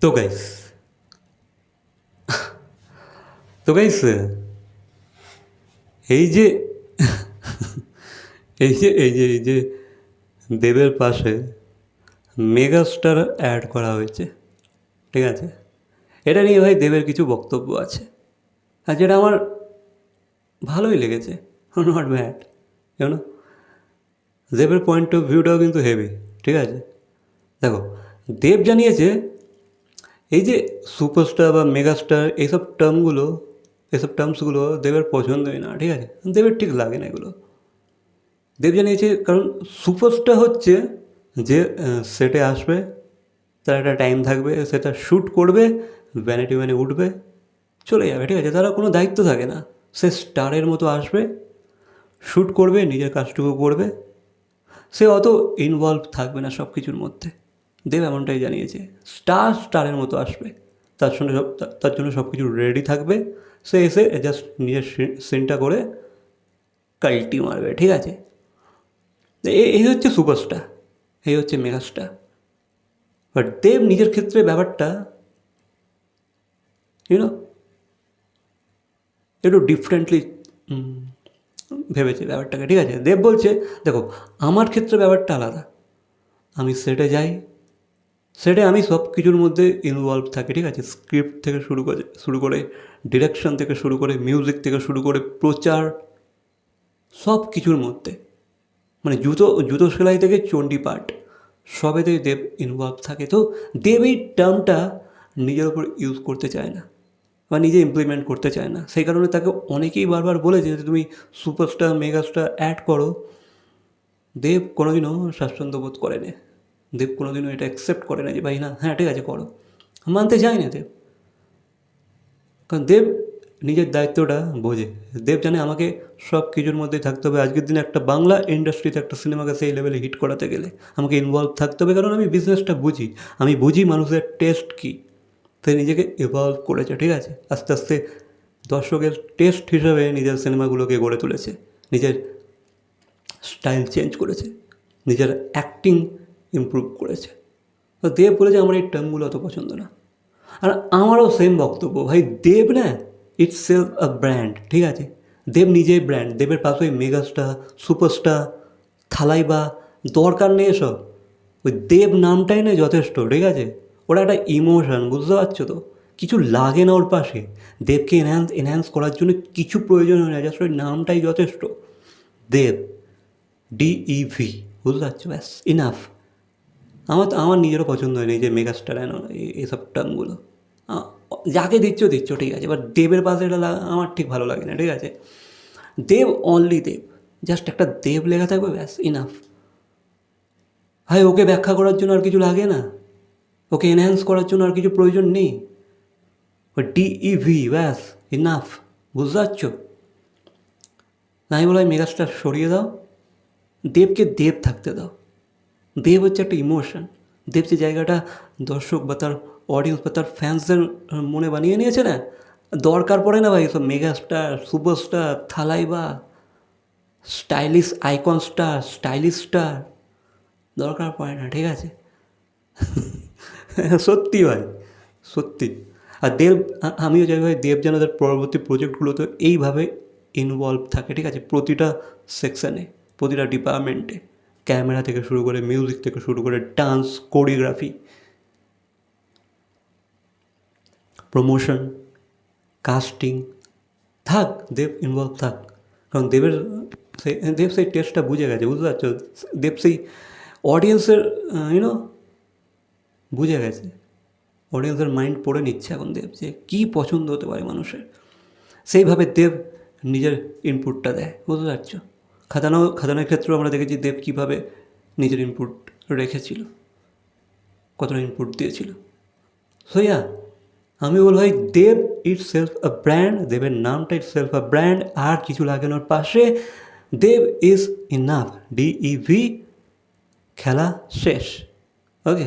তো গাইস তো গাইস এই যে এই যে এই যে এই যে দেবের পাশে মেগাস্টার অ্যাড করা হয়েছে। ঠিক আছে? এটা নিয়ে ভাই দেবের কিছু বক্তব্য আছে। আর যেটা আমার ভালোই লেগেছে। নট ব্যাড কেন? দেবের পয়েন্ট অফ ভিউটাও কিন্তু হেভি ঠিক আছে? দেখো, দেব জানিয়েছে, এই যে সুপারস্টার বা মেগাস্টার এইসব টার্মগুলো এসব টার্মসগুলো দেবের পছন্দই না, ঠিক আছে? দেবের ঠিক লাগে না এগুলো। দেব জানিয়েছে, কারণ সুপারস্টার হচ্ছে যে সেটে আসবে, তার একটা টাইম থাকবে, সেটা শ্যুট করবে ভ্যানিটি ভ্যানে উঠবে, চলে যাবে, ঠিক আছে? তারা কোনো দায়িত্ব থাকে না। সে স্টারের মতো আসবে শ্যুট করবে, নিজের কাজটুকু করবে সে অত ইনভলভ থাকবে না সব কিছুর মধ্যে। দেব এমনটাই জানিয়েছে। স্টার স্টারের মতো আসবে। তার সঙ্গে সব, তার জন্য সব কিছু রেডি থাকবে। সে এসে জাস্ট নিজের সিনটা করে কাল্টি মারবে, ঠিক আছে? এই হচ্ছে সুপারস্টার এই হচ্ছে মেগাস্টার বাট দেব নিজের ক্ষেত্রে ব্যাপারটা ইউনো একটু ডিফারেন্টলি ভেবেছে ব্যাপারটাকে ঠিক আছে? দেব বলছে, দেখো, আমার ক্ষেত্রে ব্যাপারটা আলাদা। আমি সেটে যাই। সেটে আমি সব কিছুর মধ্যে ইনভলভ থাকি, ঠিক আছে? স্ক্রিপ্ট থেকে শুরু করে শুরু করে ডিরেকশন থেকে শুরু করে মিউজিক থেকে শুরু করে প্রচার, সব কিছুর মধ্যে। মানে জুতো জুতো সেলাই থেকে চণ্ডী পাঠ সবেতেই দেব ইনভলভ থাকে। তো দেব এই টার্মটা নিজের ওপর ইউজ করতে চায় না। বা নিজে ইমপ্লিমেন্ট করতে চায় না। সেই কারণে তাকে অনেকেই বারবার বলেছে যে তুমি সুপারস্টার মেগাস্টার অ্যাড করো, দেব কোনোদিনও স্বাচ্ছন্দ্য বোধ করে না দেব কোনোদিনও এটা অ্যাকসেপ্ট করে না যে, ভাই না হ্যাঁ ঠিক আছে, করো। মানতে চায় না দেব। কারণ দেব নিজের দায়িত্বটা বোঝে। দেব জানে আমাকে সব কিছুর মধ্যে থাকতে হবে। আজকের দিনে একটা বাংলা ইন্ডাস্ট্রিতে একটা সিনেমাকে সেই লেভেলে হিট করাতে গেলে আমাকে ইনভলভ থাকতে হবে। কারণ আমি বিজনেসটা বুঝি। আমি বুঝি মানুষের টেস্ট কী। সে নিজেকে ইভলভ করেছে, ঠিক আছে? আস্তে আস্তে দর্শকের টেস্ট হিসাবে নিজের সিনেমাগুলোকে গড়ে তুলেছে। নিজের স্টাইল চেঞ্জ করেছে। নিজের অ্যাক্টিং ইমপ্রুভ করেছে। তো দেব বলেছে, আমার এই টার্মগুলো অত পছন্দ না। আর আমারও সেম বক্তব্য, ভাই, দেব না ইটস সেলফ আ ব্র্যান্ড ঠিক আছে? দেব নিজেই ব্র্যান্ড দেবের পাশে ওই মেগাস্টার সুপারস্টার থালাইবা, দরকার নেই এসব। ওই দেব নামটাই না যথেষ্ট, ঠিক আছে? ওটা একটা ইমোশন বুঝতে পারছ তো? কিছু লাগে না ওর পাশে। দেবকে এনহ্যান্স এনহ্যান্স করার জন্য কিছু প্রয়োজন হয় না জাস্ট ওই নামটাই যথেষ্ট। দেব ডিইভি বুঝতে পারছ? ব্যাস ইনাফ আমার তো, আমার নিজেরও পছন্দ হয়নি যে মেগাস্টার এন এইসব টার্মগুলো যাকে দিচ্ছ দিচ্ছ, ঠিক আছে। এবার দেবের পাশে এটা আমার ঠিক ভালো লাগে না, ঠিক আছে? দেব অনলি দেব। জাস্ট একটা দেব লেখা থাকবে, ব্যাস ইনাফ ভাই, ওকে ব্যাখ্যা করার জন্য আর কিছু লাগে না? ওকে এনহ্যান্স করার জন্য আর কিছু প্রয়োজন নেই। ডিইভি ব্যাস ইনাফ বুঝতে পারছ? আমি বলাই মেগাস্টার সরিয়ে দাও। দেবকে দেব থাকতে দাও। দেব হচ্ছে একটা ইমোশন দেব যে জায়গাটা দর্শক বা তার অডিয়েন্স বা তার ফ্যান্সদের মনে বানিয়ে নিয়েছে না, দরকার পড়ে না ভাই, সব মেগাস্টার সুপারস্টার থালাই বা stylish icon star stylish star দরকার পড়ে না, ঠিক আছে? সত্যি ভাই, সত্যি। আর দেব আমিও চাই ভাই দেব যেন তার পরবর্তী প্রজেক্টগুলোতে এইভাবে ইনভলভ থাকে, ঠিক আছে? প্রতিটা সেকশানে প্রতিটা ডিপার্টমেন্টে ক্যামেরা থেকে শুরু করে মিউজিক থেকে শুরু করে ডান্স কোরিওগ্রাফি প্রমোশন কাস্টিং থাক, দেব ইনভলভ থাক। কারণ দেবের সেই দেব সেই টেস্টটা বুঝে গেছে, বুঝতে পারছ? দেব সেই অডিয়েন্সের ইউনো বুঝে গেছে। অডিয়েন্সের মাইন্ড পড়ে নিচ্ছে এখন দেব যে কী পছন্দ হতে পারে মানুষের। সেইভাবে দেব নিজের ইনপুটটা দেয়, বুঝতে পারছ? খাদানো, খাদানোর ক্ষেত্রেও আমরা দেখেছি দেব কীভাবে নিজের ইনপুট রেখেছিল, কতটা ইনপুট দিয়েছিল। সো ইয়া আমি বল ভাই, দেব ইট সেলফ আ ব্র্যান্ড দেবের নামটা ইট সেলফ আ ব্র্যান্ড আর কিছু লাগানোর পাশে। দেব ইজ ইনাফ ডিইভি খেলা শেষ। ওকে